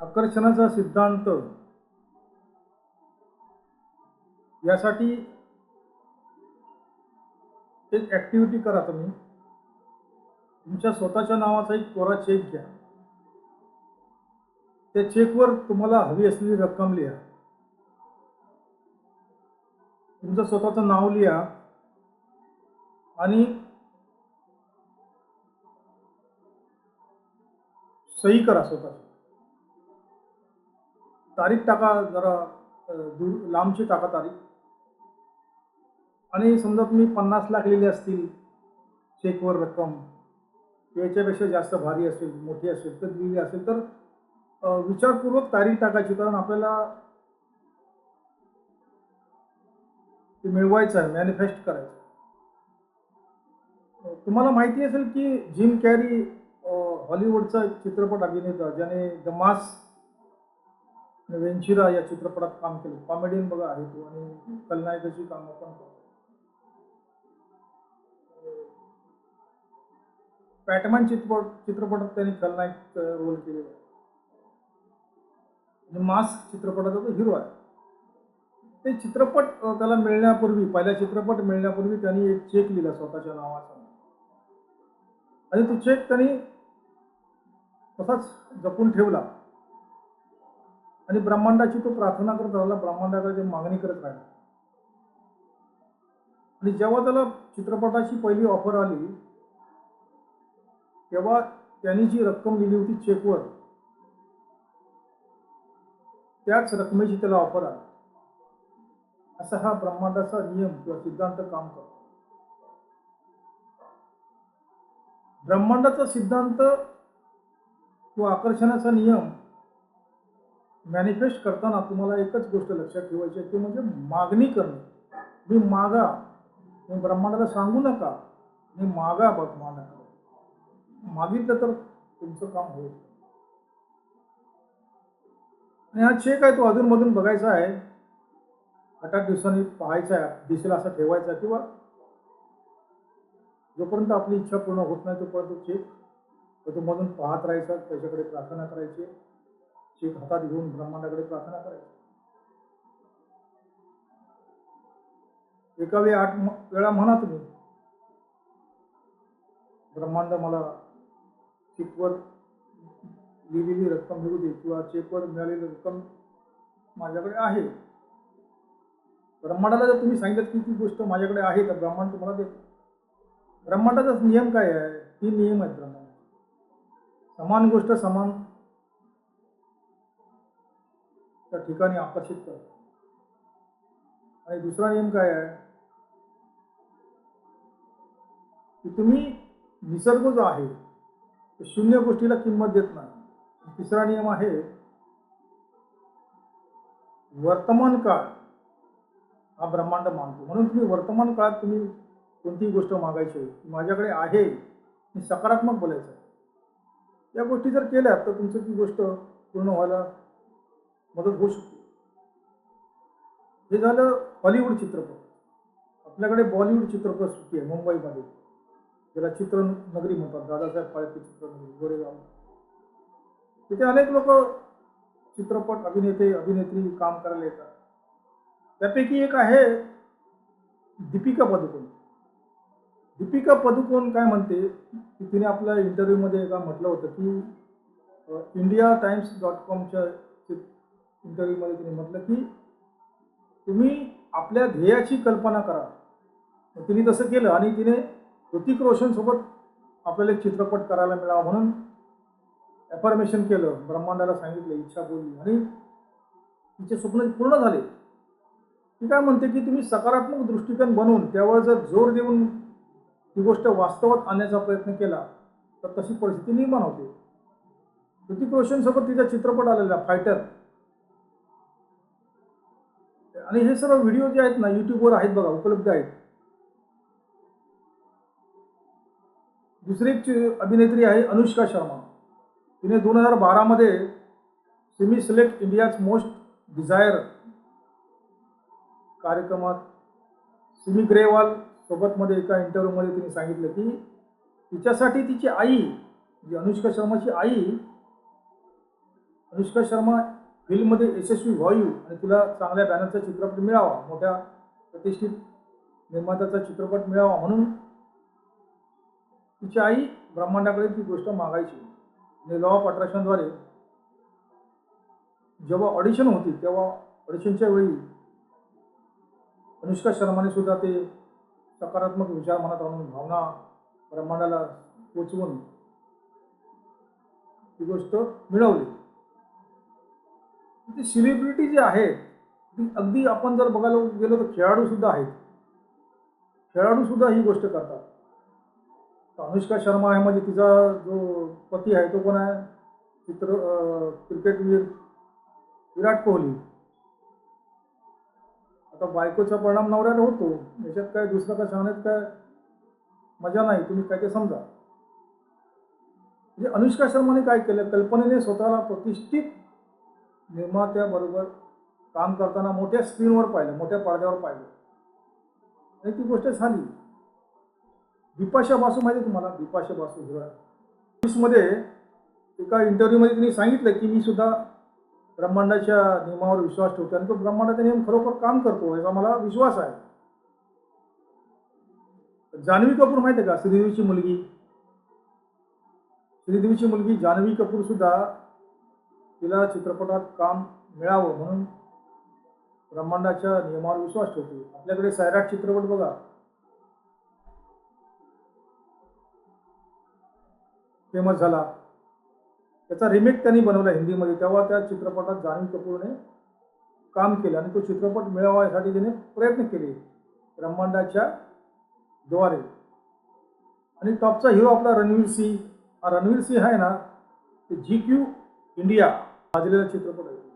आकर्षणाचा सिद्धांत. यासाठी एक ॲक्टिव्हिटी करा तुम्ही. तुमच्या स्वतःच्या नावाचा एक कोरा चेक घ्या. त्या चेकवर तुम्हाला हवी असलेली रक्कम लिहा. तुमचं स्वतःचं नाव लिहा. आणि सही करा स्वतःची. तारीख टाका जरा दूर लांबची टाका तारीख. आणि समजा तुम्ही पन्नास लाख लिहिले असतील चेकवर रक्कम याच्यापेक्षा जास्त भारी असेल मोठी असेल तर लिहिली असेल तर विचारपूर्वक तारीख टाकायची कारण आपल्याला ते मिळवायचं आहे मॅनिफेस्ट करायचं तुम्हाला माहिती असेल की जिम कॅरी हॉलिवूडचा एक चित्रपट अभिनेता ज्याने द मास वेंचिरा या चित्रपटात काम केलं. कॉमेडियन बघा आहे तो. आणि खलनायकाची कामं पण करतो. पॅटमॅन चित्रपट चित्रपटात त्यांनी खलनायक रोल केलेला आहे. आणि मास्क चित्रपटाचा तो हिरो आहे. ते चित्रपट त्याला मिळण्यापूर्वी पहिला चित्रपट मिळण्यापूर्वी त्यांनी एक चेक लिहिला स्वतःच्या नावाचा. आणि तो चेक त्यांनी तसाच जपून ठेवला. आणि ब्रह्मांडाची तो प्रार्थना करत राहिला ब्रह्मांडाकडे ते मागणी करत राहिला. आणि जेव्हा त्याला चित्रपटाची पहिली ऑफर आली तेव्हा त्यांनी जी रक्कम दिली होती चेकवर त्याच रकमेची त्याला ऑफर आली. असा हा ब्रह्मांडाचा नियम किंवा सिद्धांत काम करतो. ब्रह्मांडाचा सिद्धांत किंवा आकर्षणाचा नियम मॅनिफेस्ट करताना तुम्हाला एकच गोष्ट लक्षात ठेवायची आहे ती म्हणजे मागणी करणे. मी मागा तुम्ही ब्रह्मांडाला सांगू नका मी मागा ब्रह्मांडाकडे मागितलं तर तुमचं काम होईल. आणि हा चेक आहे तो अधूनमधून बघायचा आहे. आठ आठ दिवसांनी पाहायचा आहे दिसेल असा ठेवायचा किंवा जोपर्यंत आपली इच्छा पूर्ण होत नाही तोपर्यंत चेक अधूनमधून पाहत राहायचा त्याच्याकडे प्रार्थना करायची. चेक हातात घेऊन ब्रह्मांडाकडे प्रार्थना करायची. एका वेळी आठ वेळा म्हणा तुम्ही. ब्रह्मांड मला चेकवर लिहिलेली रक्कम मिळू दे किंवा चेकवर मिळालेली रक्कम माझ्याकडे आहे. ब्रह्मांडाला जर तुम्ही सांगितलं की ती गोष्ट माझ्याकडे आहे तर ब्रह्मांड तुम्हाला देतो. ब्रह्मांडाचा नियम काय आहे? तीन नियम आहेत ब्रह्मांड समान गोष्ट समान त्या ठिकाणी आकर्षित करतो. आणि दुसरा नियम काय आहे? की तुम्ही निसर्ग जो आहे तो शून्य गोष्टीला किंमत देत नाही. तिसरा नियम आहे वर्तमान काळ हा ब्रह्मांड मानतो. म्हणून तुम्ही वर्तमान काळात तुम्ही कोणतीही गोष्ट मागायची माझ्याकडे आहे मी सकारात्मक बोलायचं आहे. या गोष्टी जर केल्या तर तुमचं ती गोष्ट पूर्ण व्हायला मदत होऊ शकते. हे झालं हॉलिवूड चित्रपट. आपल्याकडे बॉलिवूड चित्रपट सुट्टी आहे मुंबईमध्ये. ज्याला चित्रनगरी म्हणतात दादासाहेब फाळके चित्रनगरी गोरेगाव. तिथे अनेक लोक चित्रपट अभिनेते अभिनेत्री काम करायला येतात. त्यापैकी एक आहे दीपिका पदुकोण. दीपिका पदुकोण काय म्हणते की तिने आपल्या इंटरव्ह्यूमध्ये एका म्हटलं होतं की इंडिया टाइम्स डॉट कॉमच्या इंटरव्ह्यूमध्ये तिने म्हटलं की तुम्ही आपल्या ध्येयाची कल्पना करा. तिने तसं केलं आणि तिने ऋतिक रोशनसोबत आपल्याला एक चित्रपट करायला मिळावा म्हणून ॲफर्मेशन केलं. ब्रह्मांडाला सांगितलं इच्छा बोलली. आणि तिचे स्वप्न पूर्ण झाले. ती काय म्हणते की तुम्ही सकारात्मक दृष्टिकोन बनवून त्यावर जर जोर देऊन ती गोष्ट वास्तवात आणण्याचा प्रयत्न केला तर तशी परिस्थिती निर्माण होते. ऋतिक रोशनसोबत तिचा चित्रपट आलेला फायटर. आणि हे सर्व व्हिडिओ जे आहेत ना युट्यूबवर आहेत बघा उपलब्ध आहेत. दुसरी एक अभिनेत्री आहे अनुष्का शर्मा. तिने दोन हजार बारामध्ये Simi select India's most desire कार्यक्रमात सिमी ग्रेवाल सोबतमध्ये एका इंटरव्ह्यूमध्ये तिने सांगितलं की तिच्यासाठी तिची आई म्हणजे अनुष्का शर्माची आई अनुष्का शर्मा फिल्ममध्ये यशस्वी व्हावी आणि तिला चांगल्या बॅनरचा चित्रपट मिळावा मोठ्या प्रतिष्ठित निर्मात्याचा चित्रपट मिळावा म्हणून तिची आई ब्रह्मांडाकडे ती गोष्ट मागायची. आणि लॉ ऑफ अट्रॅक्शनद्वारे जेव्हा ऑडिशन होती तेव्हा ऑडिशनच्या वेळी अनुष्का शर्माने सुद्धा ते सकारात्मक विचार मनात आणून भावना ब्रह्मांडाला पोचवून ती गोष्ट मिळवली. ती सेलिब्रिटी जी आहेत ती अगदी आपण जर बघायला गेलो तर खेळाडू सुद्धा आहेत. खेळाडू सुद्धा ही गोष्ट करतात. तर अनुष्का शर्मा आहे म्हणजे तिचा जो पती आहे तो कोण आहे? चित्र क्रिकेटवीर विराट कोहली. आता बायकोचा परिणाम नवऱ्याला होतो. याच्यात काय दुसरं काय सांगण्यात काय मजा नाही. तुम्ही काय ते समजा. म्हणजे अनुष्का शर्माने काय केलं? कल्पनेने स्वतःला प्रतिष्ठित निर्मात्याबरोबर काम करताना मोठ्या स्क्रीनवर पाहिलं मोठ्या पडद्यावर पाहिलं. आणि ती गोष्ट झाली. बिपाशा बासू माहिती आहे तुम्हाला? बिपाशा बासू हिरो मध्ये एका इंटरव्ह्यूमध्ये तिने सांगितलं की मी सुद्धा ब्रह्मांडाच्या नियमावर विश्वास ठेवतो आणि तो ब्रह्मांडाचा नियम खरोखर काम करतो याचा मला विश्वास आहे. जान्हवी कपूर माहिती आहे का? श्रीदेवीची मुलगी. श्रीदेवीची मुलगी जान्हवी कपूर सुद्धा तिला चित्रपटात काम मिळावं म्हणून ब्रह्मांडाच्या नियमावर विश्वास ठेवते. आपल्याकडे सैराट चित्रपट बघा. फेमस झाला. त्याचा रिमेक त्यांनी बनवला हिंदीमध्ये. तेव्हा त्या चित्रपटात जान्हवी कपूरने काम केलं आणि तो चित्रपट मिळावा यासाठी त्याने प्रयत्न केले. ब्रह्मांडाच्या द्वारे. आणि टॉपचा हिरो आपला रणवीर सिंग हा रणवीर सिंह आहे ना ते जी क्यू इंडिया गाजलेला चित्रपट आहे